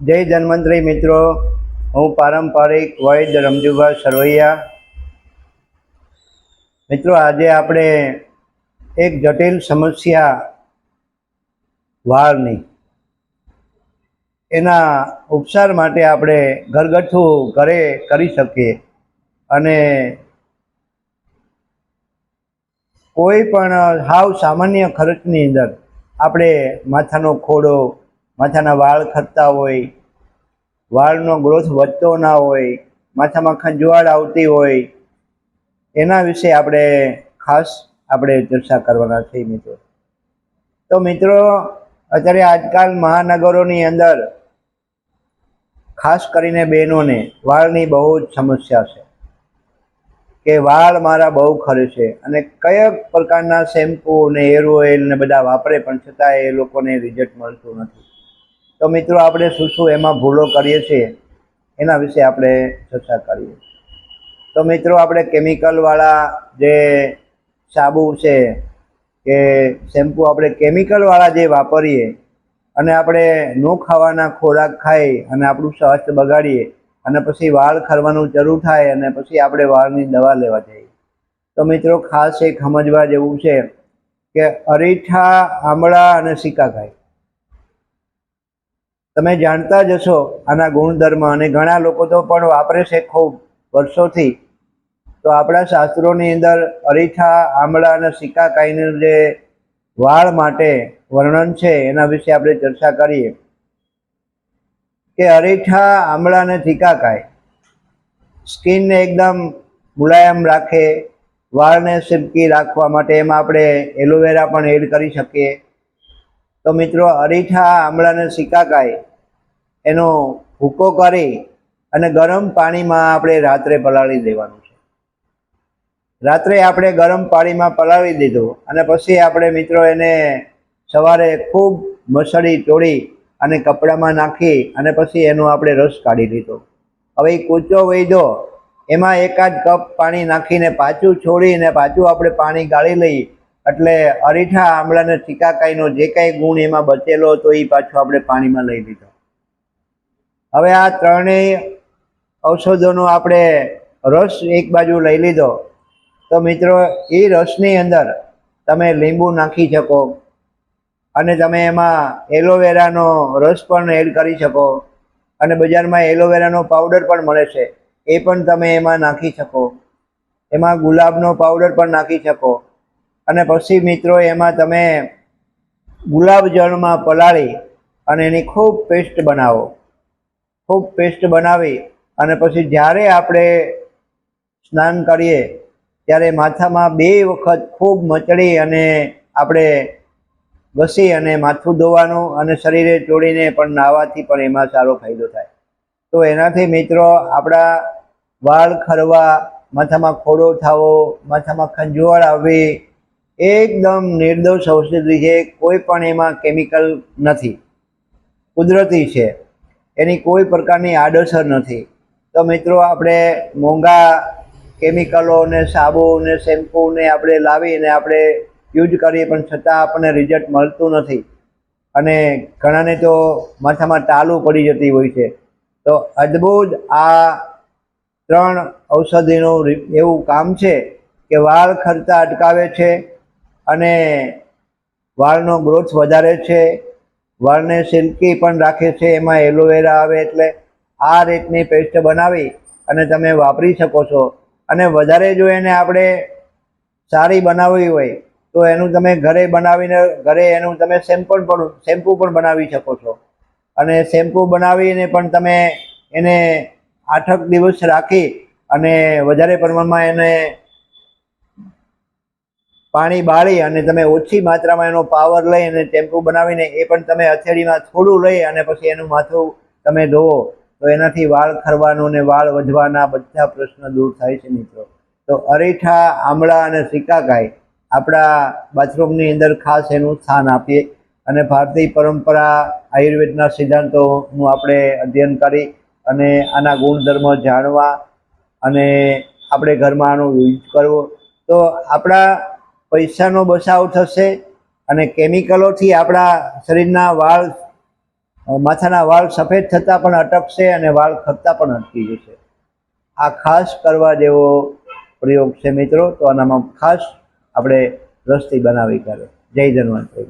જય ધન્વંતરી મિત્રો. હું પારંપરિક વૈદ રમજુભાઈ સરવૈયા. મિત્રો, આજે આપણે એક જટિલ સમસ્યા વારની એના ઉપચાર માટે આપણે ઘરગથ્થુ ઘરે કરી શકીએ. અને કોઈ પણ હાવ સામાન્ય ખર્ચની અંદર આપણે માથાનો ખોડો માથાના વાળ ખરતા હોય, વાળનો ગ્રોથ વધતો ના હોય, માથામાં ખંજવાળ આવતી હોય, એના વિશે આપણે ખાસ આપણે ચર્ચા કરવાના છીએ મિત્રો. તો મિત્રો, અત્યારે આજકાલ મહાનગરોની અંદર ખાસ કરીને બહેનોને વાળની બહુ જ સમસ્યા છે કે વાળ મારા બહુ ખરે છે અને કયા પ્રકારના શેમ્પૂ ને હેર ઓઇલ ને બધા વાપરે પણ છતાં એ લોકોને રિઝલ્ટ મળતું નથી. તો મિત્રો આપણે શું શું એમાં ભૂલો કરીએ છીએ, એના વિશે આપણે ચર્ચા કરીએ. તો મિત્રો આપણે કેમિકલવાળા જે સાબુ છે, કે શેમ્પૂ આપણે કેમિકલવાળા જે વાપરીએ અને આપણે ન ખાવાના ખોરાક ખાઈ અને આપણું સ્વાસ્થ્ય બગાડીએ અને પછી વાળ ખરવાનું શરૂ થાય અને પછી આપણે વાળની દવા લેવા જઈએ. તો મિત્રો ખાસ એક સમજવા જેવું છે કે અરીઠા, આમળા અને સિકાકાઈ તમે જાણતા જ હશો આના ગુણધર્મ અને ઘણા લોકો તો પણ વાપરે છે ખૂબ વર્ષોથી. તો આપણા શાસ્ત્રોની અંદર અરીઠા, આમળા અને સિકાકાઈનું જે વાળ માટે વર્ણન છે એના વિશે આપણે ચર્ચા કરીએ. કે અરીઠા, આમળા અને સિકાકાઈ સ્કિનને એકદમ મુલાયમ રાખે, વાળને સિલ્કી રાખવા માટે એમાં આપણે એલોવેરા પણ એડ કરી શકીએ. તો મિત્રો અરીઠા આમળાને અને સિકાકાઈ એનો ભૂકો કરી અને ગરમ પાણીમાં આપણે રાત્રે પલાળી દેવાનું છે. રાત્રે આપણે ગરમ પાણીમાં પલાળી દીધું અને પછી આપણે મિત્રો એને સવારે ખૂબ મસળી તોડી અને કપડામાં નાખી અને પછી એનો આપણે રસ કાઢી લીધો. હવે એ કૂચો વૈદો એમાં એકાદ કપ પાણી નાખીને પાછું છોડીને પાછું આપણે પાણી ગાળી લઈ એટલે અરીઠા આમળાને ચીકાકાઈનો જે કાંઈ ગુણ એમાં બચેલો હતો એ પાછો આપણે પાણીમાં લઈ લીધો. હવે આ ત્રણેય ઔષધોનો આપણે રસ એક બાજુ લઈ લીધો. તો મિત્રો, એ રસની અંદર તમે લીંબુ નાખી શકો અને તમે એમાં એલોવેરાનો રસ પણ એડ કરી શકો અને બજારમાં એલોવેરાનો પાવડર પણ મળે છે, એ પણ તમે એમાં નાખી શકો. એમાં ગુલાબનો પાવડર પણ નાખી શકો. અને પછી મિત્રો એમાં તમે ગુલાબજળમાં પલાળી અને એની ખૂબ પેસ્ટ બનાવો. ખૂબ પેસ્ટ બનાવી અને પછી જ્યારે આપણે સ્નાન કરીએ, ત્યારે માથામાં બે વખત ખૂબ મચડી અને આપણે ઘસી અને માથું ધોવાનું અને શરીરે ચોડીને પણ નાહવાથી પણ એમાં સારો ફાયદો થાય. તો એનાથી મિત્રો આપણા વાળ ખરવા, માથામાં ખોડો થવો, માથામાં ખંજવાળ આવવી એકદમ નિર્દોષ ઔષધિ છે, કોઈ પણ એમાં કેમિકલ નથી. કુદરતી છે. એની કોઈ પ્રકારની આડઅસર નથી. તો મિત્રો, આપણે મોંઘા કેમિકલો ને સાબુ ને શેમ્પૂ ને આપણે લાવીને આપણે યુઝ કરીએ, પણ છતાં આપણને રિઝલ્ટ મળતું નથી. અને ઘણાને તો માથામાં ટાલું પડી જતી હોય છે. તો અદ્ભુત આ ત્રણ ઔષધિનું એવું કામ છે કે વાળ ખર્ચા અટકાવે છે અને વાળનો ગ્રોથ વધારે છે, વાળને સિલ્કી પણ રાખે છે, એમાં એલોવેરા આવે એટલે આ રીતની પેસ્ટ બનાવી અને તમે વાપરી શકો છો. અને વધારે જો એને આપણે સારી બનાવવી હોય, તો એનું તમે ઘરે બનાવીને, ઘરે એનું તમે શેમ્પૂ પણ શેમ્પૂ પણ બનાવી શકો છો. અને શેમ્પૂ બનાવીને પણ તમે એને આઠક દિવસ રાખી અને વધારે પ્રમાણમાં એને પાણી બાળી અને તમે ઓછી માત્રામાં એનો પાવર લઈ અને ટેમ્પુ બનાવીને એ પણ તમે હથેળીમાં થોડું લઈ અને પછી એનું માથું તમે ધોવો. તો એનાથી વાળ ખરવાનો ને વાળ વધવાના બધા પ્રશ્ન દૂર થાય છે મિત્રો. તો અરીઠા, આમળા અને સિકાકાઈ આપણા બાથરૂમની અંદર ખાસ એનું સ્થાન આપીએ. અને ભારતીય પરંપરા, આયુર્વેદના સિદ્ધાંતોનું આપણે અધ્યયન કરી અને આના ગુણધર્મ જાણવા અને આપણે ઘરમાં આનો યુઝ કરવો. તો આપણા પૈસાનો બચાવ થશે અને કેમિકલોથી આપણા શરીરના વાળ માથાના વાળ સફેદ થતાં પણ અટકશે અને વાળ ખરતા પણ અટકી જશે. આ ખાસ કરવા જેવો પ્રયોગ છે મિત્રો. તો આનામાં ખાસ આપણે રસથી બનાવી કરે જય ધન્વંતરી